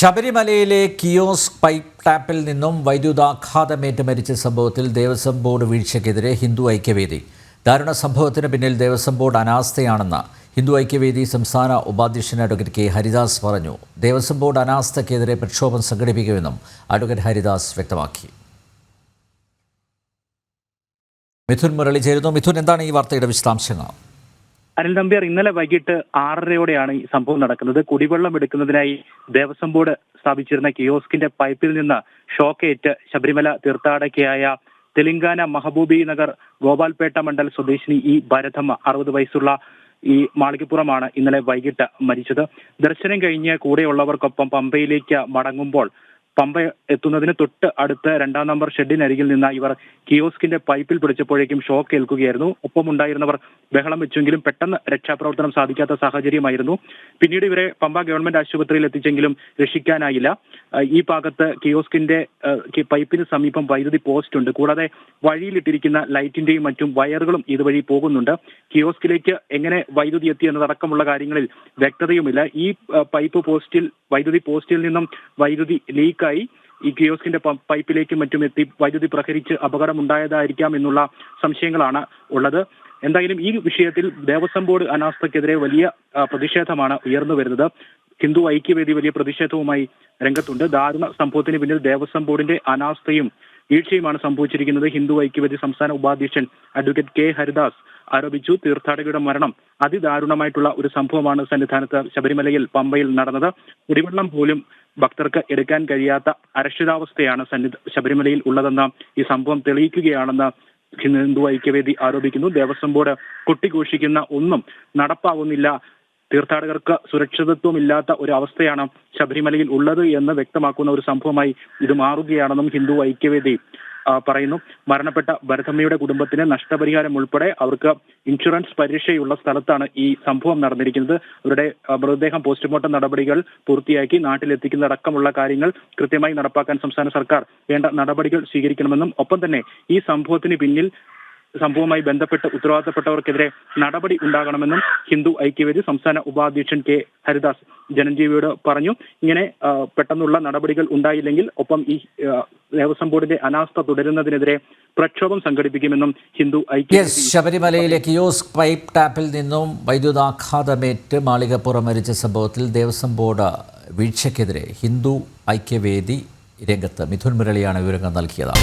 ശബരിമലയിലെ kiosk pipe ടാപ്പിൽ നിന്നും വൈദ്യുതാഘാതമേറ്റ് മരിച്ച സംഭവത്തിൽ ദേവസ്വം ബോർഡ് വീഴ്ചയ്ക്കെതിരെ ഹിന്ദു ഐക്യവേദി. ദാരുണ സംഭവത്തിന് പിന്നിൽ ദേവസ്വം ബോർഡ് അനാസ്ഥയാണെന്ന് ഹിന്ദു ഐക്യവേദി സംസ്ഥാന ഉപാധ്യക്ഷൻ അഡ്വക്കേറ്റ് കെ. ഹരിദാസ് പറഞ്ഞു. ദേവസ്വം ബോർഡ് അനാസ്ഥയ്ക്കെതിരെ പ്രക്ഷോഭം സംഘടിപ്പിക്കുമെന്നും അഡ്വക്കേറ്റ് ഹരിദാസ് വ്യക്തമാക്കി. മിഥുൻ മുരളി ചേരുന്നു. മിഥുൻ എന്താണ് ഈ വാർത്തയുടെ വിശദാംശങ്ങൾ? അനിൽ നമ്പ്യാർ ഇന്നലെ വൈകിട്ട് ആറരയോടെയാണ് ഈ സംഭവം നടക്കുന്നത്. കുടിവെള്ളം എടുക്കുന്നതിനായി ദേവസ്വം ബോർഡ് സ്ഥാപിച്ചിരുന്ന കിയോസ്കിന്റെ പൈപ്പിൽ നിന്ന് ഷോക്കേറ്റ് ശബരിമല തീർത്ഥാടകയായ തെലങ്കാന മഹബൂബി നഗർ ഗോപാൽപേട്ട മണ്ഡൽ സ്വദേശിനി ഈ ഭരതമ്മ അറുപത് വയസ്സുള്ള ഈ മാളികപ്പുറമാണ് ഇന്നലെ വൈകിട്ട് മരിച്ചത്. ദർശനം കഴിഞ്ഞ് കൂടെയുള്ളവർക്കൊപ്പം പമ്പയിലേക്ക് മടങ്ങുമ്പോൾ പമ്പ എത്തുന്നതിന് തൊട്ട് അടുത്ത രണ്ടാം നമ്പർ ഷെഡിനരികിൽ നിന്ന് ഇവർ കിയോസ്കിന്റെ പൈപ്പിൽ പിടിച്ചപ്പോഴേക്കും ഷോക്ക് ഏൽക്കുകയായിരുന്നു. ഒപ്പം ഉണ്ടായിരുന്നവർ ബഹളം വെച്ചെങ്കിലും പെട്ടെന്ന് രക്ഷാപ്രവർത്തനം സാധിക്കാത്ത സാഹചര്യമായിരുന്നു. പിന്നീട് ഇവരെ പമ്പ ഗവൺമെന്റ് ആശുപത്രിയിൽ എത്തിച്ചെങ്കിലും രക്ഷിക്കാനായില്ല. ഈ ഭാഗത്ത് കിയോസ്കിന്റെ പൈപ്പിന് സമീപം വൈദ്യുതി പോസ്റ്റ് ഉണ്ട്. കൂടാതെ വഴിയിലിട്ടിരിക്കുന്ന ലൈറ്റിന്റെയും മറ്റും വയറുകളും ഇതുവഴി പോകുന്നുണ്ട്. കിയോസ്കിലേക്ക് എങ്ങനെ വൈദ്യുതി എത്തി എന്നതടക്കമുള്ള കാര്യങ്ങളിൽ വ്യക്തതയുമില്ല. ഈ പൈപ്പ് പോസ്റ്റിൽ വൈദ്യുതി പോസ്റ്റിൽ നിന്നും വൈദ്യുതി ലീക്കായി ഈ കിയോസ്കിന്റെ പൈപ്പിലേക്ക് മറ്റും എത്തി വൈദ്യുതി പ്രഹരിച്ച് അപകടമുണ്ടായതായിരിക്കാം എന്നുള്ള സംശയങ്ങളാണ് ഉള്ളത്. എന്തായാലും ഈ വിഷയത്തിൽ ദേവസ്വം ബോർഡ് അനാസ്ഥക്കെതിരെ വലിയ പ്രതിഷേധമാണ് ഉയർന്നു വരുന്നത്. ഹിന്ദു ഐക്യവേദി വലിയ പ്രതിഷേധവുമായി രംഗത്തുണ്ട്. ദാരുണ സംഭവത്തിന് പിന്നിൽ ദേവസ്വം ബോർഡിന്റെ അനാസ്ഥയും വീഴ്ചയുമാണ് സംഭവിച്ചിരിക്കുന്നത്. ഹിന്ദു ഐക്യവേദി സംസ്ഥാന ഉപാധ്യക്ഷൻ അഡ്വക്കേറ്റ് കെ. ഹരിദാസ് ആരോപിച്ചു തീർത്ഥാടകരുടെ മരണം അതിദാരുണമായിട്ടുള്ള ഒരു സംഭവമാണ് സന്നിധാനത്ത് ശബരിമലയിൽ പമ്പയിൽ നടന്നത്. കുടിവെള്ളം പോലും ഭക്തർക്ക് എടുക്കാൻ കഴിയാത്ത അരക്ഷിതാവസ്ഥയാണ് സന്നിധ ശബരിമലയിൽ ഉള്ളതെന്ന് ഈ സംഭവം തെളിയിക്കുകയാണെന്ന് ഹിന്ദു ഐക്യവേദി ആരോപിക്കുന്നു. ദേവസ്വം ബോർഡ് കൊട്ടിഘോഷിക്കുന്ന ഒന്നും നടപ്പാകുന്നില്ല തീർത്ഥാടകർക്ക് സുരക്ഷിതത്വമില്ലാത്ത ഒരു അവസ്ഥയാണ് ശബരിമലയിൽ ഉള്ളത് എന്ന് വ്യക്തമാക്കുന്ന ഒരു സംഭവമായി ഇത് മാറുകയാണെന്നും ഹിന്ദു ഐക്യവേദി പറയുന്നു. മരണപ്പെട്ട ഭരതമ്മയുടെ കുടുംബത്തിന് നഷ്ടപരിഹാരം ഉൾപ്പെടെ അവർക്ക് ഇൻഷുറൻസ് പരീക്ഷയുള്ള സ്ഥലത്താണ് ഈ സംഭവം നടന്നിരിക്കുന്നത്. അവരുടെ മൃതദേഹം പോസ്റ്റ്മോർട്ടം നടപടികൾ പൂർത്തിയാക്കി നാട്ടിലെത്തിക്കുന്നതടക്കമുള്ള കാര്യങ്ങൾ കൃത്യമായി നടപ്പാക്കാൻ സംസ്ഥാന സർക്കാർ വേണ്ട നടപടികൾ സ്വീകരിക്കണമെന്നും ഒപ്പം തന്നെ ഈ സംഭവത്തിന് പിന്നിൽ സംഭവവുമായി ബന്ധപ്പെട്ട് ഉത്തരവാദിത്തപ്പെട്ടവർക്കെതിരെ നടപടി ഉണ്ടാകണമെന്നും ഹിന്ദു ഐക്യവേദി സംസ്ഥാന ഉപാധ്യക്ഷൻ കെ. ഹരിദാസ് ജനഞ്ജീവിയോട് പറഞ്ഞു. ഇങ്ങനെ പെട്ടെന്നുള്ള നടപടികൾ ഉണ്ടായില്ലെങ്കിൽ ഒപ്പം ഈ ദേവസ്വം ബോർഡിന്റെ അനാസ്ഥ തുടരുന്നതിനെതിരെ പ്രക്ഷോഭം സംഘടിപ്പിക്കുമെന്നും ഹിന്ദു ഐക്യ ശബരിമലയിലെ കിയോസ്ക് പൈപ്പ് ടാപ്പിൽ നിന്നും വൈദ്യുതാഘാതമേറ്റ് മാളികപ്പുറം മരിച്ച സംഭവത്തിൽ ദേവസ്വം ബോർഡ് വീഴ്ചയ്ക്കെതിരെ ഹിന്ദു ഐക്യവേദി രംഗത്ത് മിഥുൻ മുരളിയാണ് വിവരങ്ങൾ നൽകിയത്.